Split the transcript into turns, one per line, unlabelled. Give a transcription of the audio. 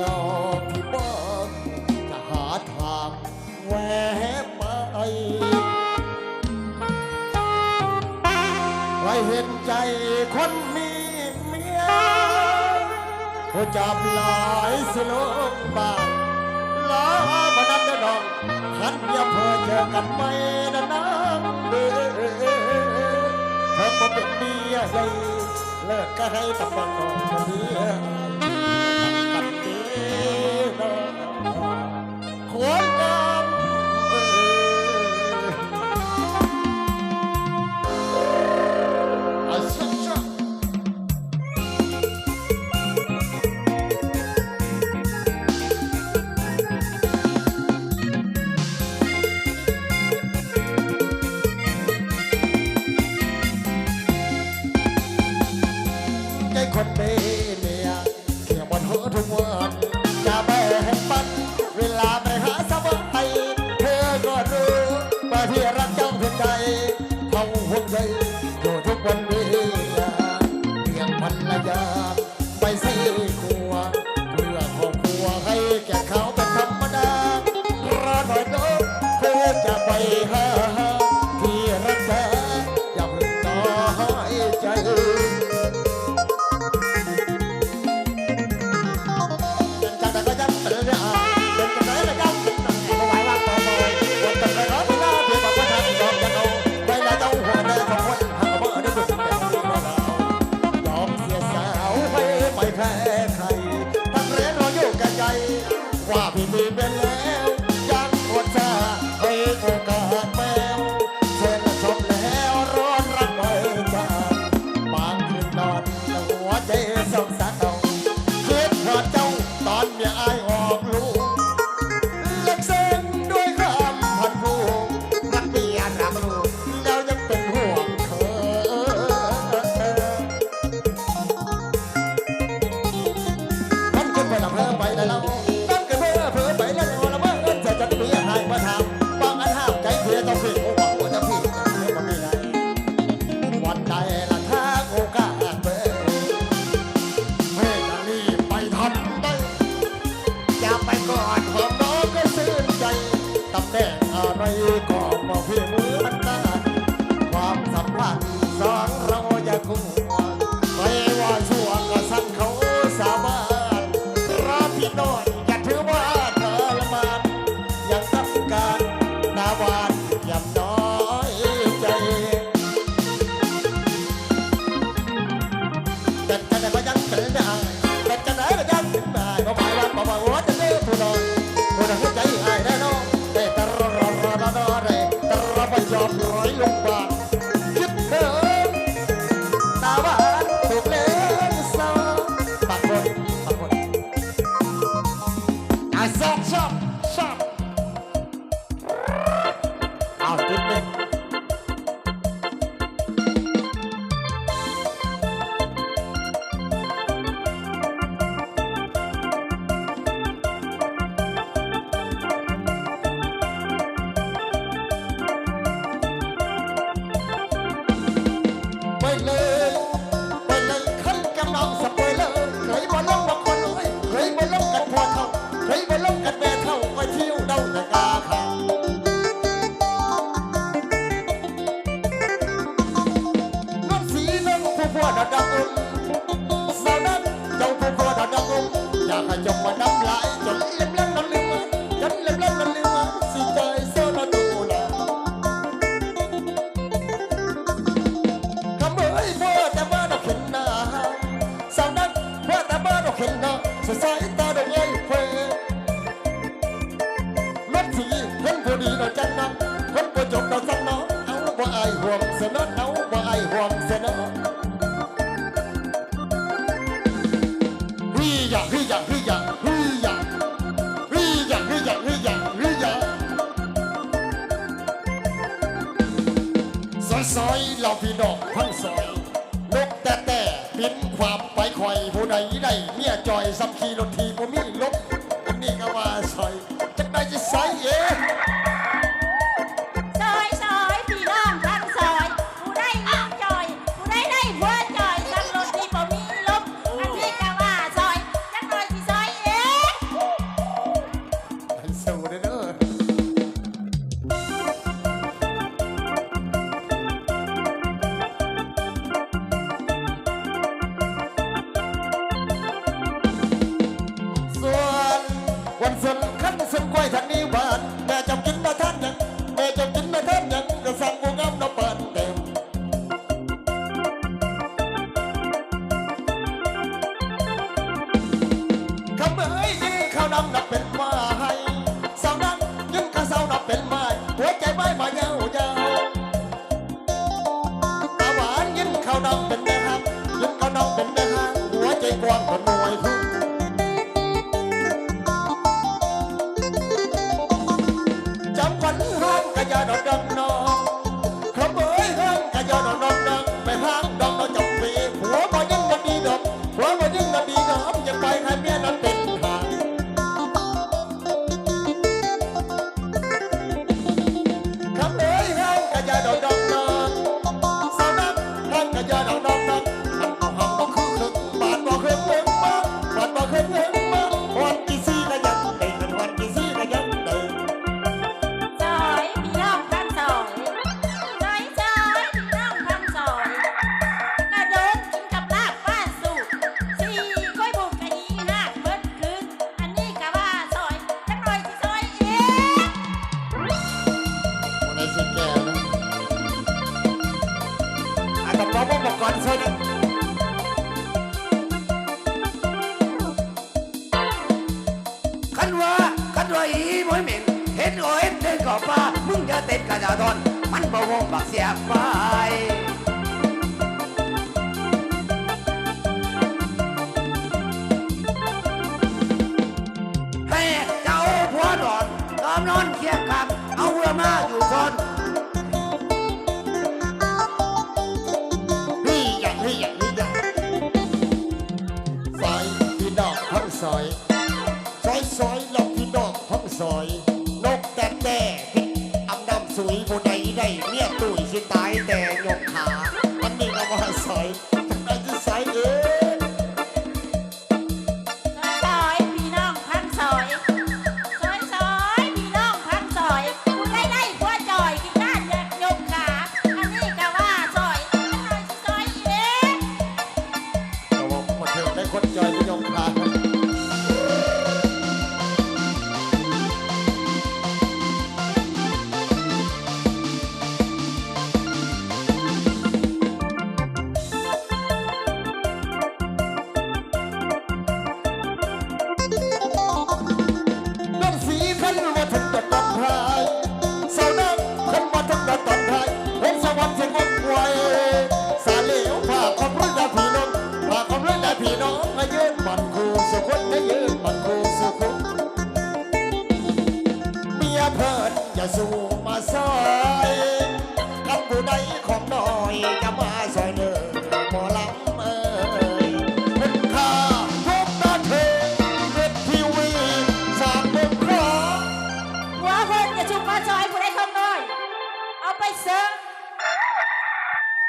ลอที่บ้านจะหาทางแวะไปใครเห็นใจคนมีเมียผู้จับหลายสิลงบ้าลาบันนับดอง กันย่าเพอเจอกันไม่นะนางเด้อเธอบ่เป็นเมียใส่เลิกก็ให้ตับักของเธอ ใจคนเดี ราบที่มีเป็นเล before. องสปอลอร์ใบคนเอยใครบ่ลงกันพอเท่าใครบ่ลงกันแม่เท่าก็เที่ยวเดาแต่กาขางสีน้องผู้พ่ดดาอุ้มสาวน้นเจ้ผู้พ่ดดาอุ้มอยากให้จมมาดำไหล เสนอเอาบ่ไอห่วงเสนอฮึยะฮึยะฮึยะฮึยะฮึยะฮึยะฮึยะฮึยะซอยซอยเราพี่น้องทั้งซอยนกแต่แต่ปิ้นความไปคอยผู้ใดได้เมียจอยสับขี่รถทีบ่มีลบ ควายทางนี้บ้านแม่จำกินมาท่านยังแม่จำกินมาท่านยังกระสังกูงามน้ำเปิดเต็มคำเอ้ยยิ่งข้าวดำนับเป็นไม้สาวนั้นยิ่งข้าวสาวนับเป็นไม้หัวใจไม้มาเยาเยาตาหวานยิ่งข้าวดำเป็นแม่ฮักยิ่งข้าวดำเป็นแม่ฮักหัวใจกว้างเป็นหน่วย เต้
นก
ระดาดอนมันบ่วงบักเสียไฟให้เจ้าผัวดอนอนอนเคียงข้งเอาเวือมาอยู่คน
นี่อย่างนี่อย่างนี่อย่างซอยพี่ดอกห้องซอยซอยซอยหลอกพี่ดอกห้อง
ซอย เมี
ยตุย